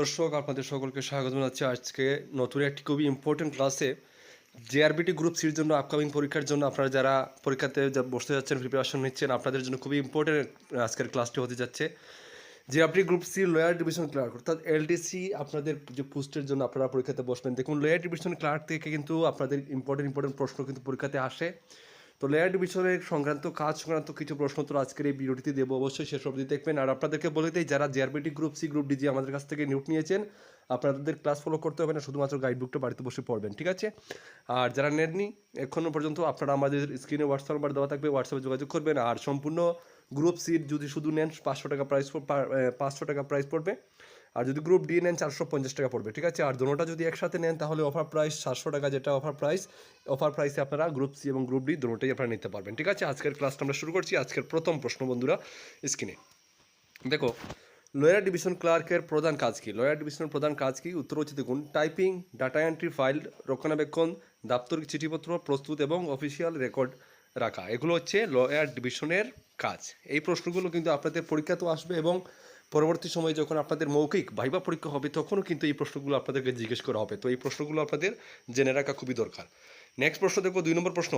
দর্শক, আপনাদের সকলকে স্বাগত জানাচ্ছি। আজকে নতুন একটি খুবই ইম্পর্টেন্ট ক্লাসে জেআরবিটি গ্রুপ সির জন্য আপকামিং পরীক্ষার জন্য আপনারা যারা পরীক্ষাতে বসতে যাচ্ছেন প্রিপারেশন নিচ্ছেন, আপনাদের জন্য খুবই ইম্পর্টেন্ট আজকের ক্লাসটি হতে যাচ্ছে। JRBT group C lower division clerk অর্থাৎ এলডিসি আপনাদের যে পোস্টের জন্য আপনারা পরীক্ষাতে বসবেন। দেখুন লোয়ার ডিভিশন ক্লার্ক থেকে কিন্তু আপনাদের ইম্পর্টেন্ট ইম্পর্টেন্ট প্রশ্ন কিন্তু পরীক্ষাতে আসে। তো লেয়ার ডিভিশনের সংক্রান্ত কাজ সংক্রান্ত কিছু প্রশ্ন তো আজকের এই ভিডিওটিতে দেবো। অবশ্যই শেষ অবধি দেখবেন। আর আপনাদেরকে বলে দিই, যারা JRBT group C group DG আমাদের কাছ থেকে নোট নিয়েছেন, আপনাদের ক্লাস ফলো করতে হবে না, শুধুমাত্র গাইড বুকটা বাড়িতে বসে পড়বেন, ঠিক আছে? আর যারা নেননি এখনও পর্যন্ত আপনারা আমাদের স্ক্রিনে হোয়াটসঅ্যাপ নাম্বার দেওয়া থাকবে হোয়াটসঅ্যাপে যোগাযোগ করবেন। আর সম্পূর্ণ গ্রুপ সিট যদি শুধু নেন, পাঁচশো টাকা প্রাইস পাঁচশো টাকা প্রাইস পড়বে। আর যদি গ্রুপ ডি নেন, চারশো পঞ্চাশ টাকা পড়বে, ঠিক আছে? আর দোনোটা যদি একসাথে নেন, তাহলে অফার প্রাইস সাতশো টাকা যেটা অফার প্রাইস অফার প্রাইসে আপনারা গ্রুপ সি এবং গ্রুপ ডি দুটোটাই আপনারা নিতে পারবেন, ঠিক আছে? আজকের ক্লাসটা আমরা শুরু করছি। আজকের প্রথম প্রশ্ন বন্ধুরা স্ক্রিনে দেখো লয়ার ডিভিশন ক্লার্কের প্রধান কাজ কি? লয়ার ডিভিশনের প্রধান কাজ কি? উত্তর হচ্ছে দেখুন টাইপিং ডাটা এন্ট্রি ফাইল রক্ষণাবেক্ষণ, দাপ্তরিক চিঠিপত্র, প্রস্তুত এবং অফিসিয়াল রেকর্ড রাখা। এগুলো হচ্ছে লয়ার ডিভিশনের কাজ। এই প্রশ্নগুলো কিন্তু আপনাদের পরীক্ষা তো আসবে এবং পরবর্তী সময়ে যখন আপনাদের মৌখিক ভাইবা পরীক্ষা হবে, তখনও কিন্তু এই প্রশ্নগুলো আপনাদেরকে জিজ্ঞেস করা হবে। তো এই প্রশ্নগুলো আপনাদের জেনে রাখা খুবই দরকার। নেক্সট প্রশ্ন দেখো দুই নম্বর প্রশ্ন,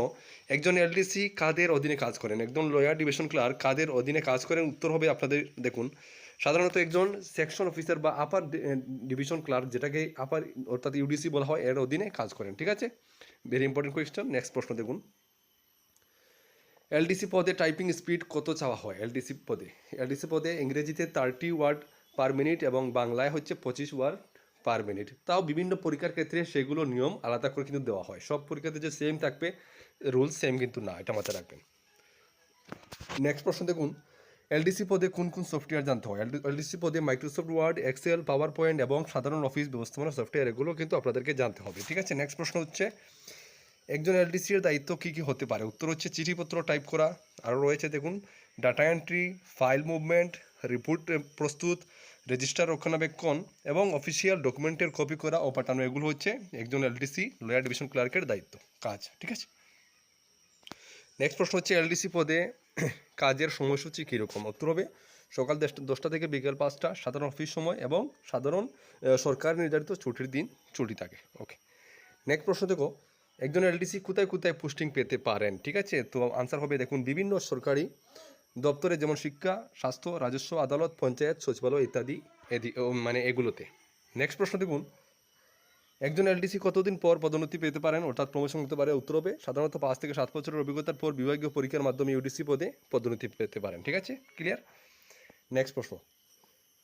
একজন এলডিসি কাদের অধীনে কাজ করেন? একজন লয়ার, ডিভিশন ক্লার্ক, কাদের অধীনে কাজ করেন? উত্তর হবে আপনাদের, দেখুন, সাধারণত একজন সেকশন অফিসার বা আপার ডিভিশন ক্লার্ক, যেটাকে আপার, অর্থাৎ ইউডিসি বলা হয়, এর অধীনে কাজ করেন। ঠিক আছে? ভেরি ইম্পর্টেন্ট কোয়েশ্চেন নেক্সট প্রশ্ন দেখুন। এলডিসি পদে টাইপিং স্পিড কত চাওয়া হয়? এলডিসি পদে। এলডিসি পদে ইংরেজিতে থার্টি ওয়ার্ড পার মিনিট এবং বাংলায় হচ্ছে পঁচিশ ওয়ার্ড পার মিনিট। তাও বিভিন্ন পরীক্ষার ক্ষেত্রে সেগুলো নিয়ম আলাদা করে কিন্তু দেওয়া হয়। সব পরীক্ষাতে যে সেম থাকবে রুলস সেম কিন্তু না, এটা মাথায় রাখবেন। নেক্সট প্রশ্ন দেখুন। এলডিসি পদে কোন কোন সফটওয়্যার জানতে হয়? এলডিসি পদে Microsoft Word Excel PowerPoint এবং সাধারণ অফিস ব্যবস্থাপনা সফটওয়্যার এগুলো কিন্তু আপনাদেরকে জানতে হবে। ঠিক আছে? নেক্সট প্রশ্ন হচ্ছে একজন এলডিসি এর দায়িত্ব কী কী হতে পারে? উত্তর হচ্ছে চিঠিপত্র টাইপ করা। আরও রয়েছে দেখুন data entry file movement report প্রস্তুত রেজিস্টার রক্ষণাবেক্ষণ এবং অফিসিয়াল ডকুমেন্টের কপি করা ও পাঠানো। এগুলো হচ্ছে একজন এলডিসি লয়ার ডিভিশন ক্লার্কের দায়িত্ব। কাজ, ঠিক আছে? নেক্সট প্রশ্ন হচ্ছে এলডিসি পদে কাজের সময়সূচি কীরকম? উত্তর হবে, সকাল দশটা থেকে বিকেল পাঁচটা, সাধারণ অফিস সময় এবং সাধারণ সরকার নির্ধারিত ছুটির দিন ছুটি থাকে। ওকে নেক্সট প্রশ্ন দেখো একজন এলডিসি কোথায় কোথায় পোস্টিং পেতে পারেন, ঠিক আছে? তো আনসার হবে দেখুন, বিভিন্ন সরকারি দপ্তরে যেমন শিক্ষা, স্বাস্থ্য, রাজস্ব, আদালত, পঞ্চায়েত, সচিবালয় ইত্যাদি মানে এগুলোতে। নেক্সট প্রশ্ন দেখুন, একজন এলডিসি কতদিন পর পদোন্নতি পেতে পারেন? অর্থাৎ প্রমোশন হতে পারে উত্তর হবে সাধারণত পাঁচ থেকে সাত বছরের অভিজ্ঞতার পর বিভাগীয় পরীক্ষার মাধ্যমে ইউডিসি পদে পদোন্নতি পেতে পারেন, ঠিক আছে? ক্লিয়ার নেক্সট প্রশ্ন,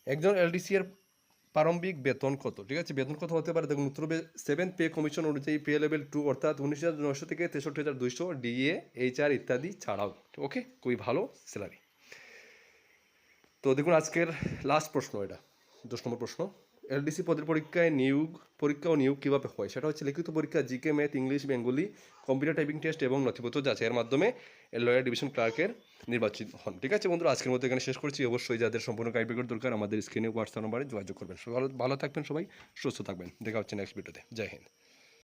একজন এলডিসি এর প্রারম্ভিক বেতন কত? ঠিক আছে, বেতন কত হতে পারে? দেখুন, উত্তর হবে সেভেন পে কমিশন অনুযায়ী পে লেভেল টু অর্থাৎ উনিশ হাজার নশো থেকে তেষট্টি হাজার দুইশো ডিএ এইচআর ইত্যাদি ছাড়াও। ওকে খুবই ভালো স্যালারি তো দেখুন, আজকের লাস্ট প্রশ্ন এটা, দশ নম্বর প্রশ্ন। এলডিসি পদের পরীক্ষায় নিয়োগ, পরীক্ষা ও নিয়োগ কীভাবে হয়? সেটা হচ্ছে লিখিত পরীক্ষা, GK, math, English, Bengali, computer typing test এবং নথিপত্র যাচাইয়ের মাধ্যমে লয়ার ডিভিশন ক্লার্কের নির্বাচিত হন। ঠিক আছে বন্ধুরা, আজকের মতো এখানে শেষ করছি। অবশ্যই যাদের সম্পূর্ণ গাইড দরকার আমাদের স্ক্রিনে হোয়াটসঅ্যাপ নম্বরে যোগাযোগ করবেন। ভালো থাকবেন সবাই, সুস্থ থাকবেন। দেখা হচ্ছে নেক্সট ভিডিওতে জয় হিন্দ।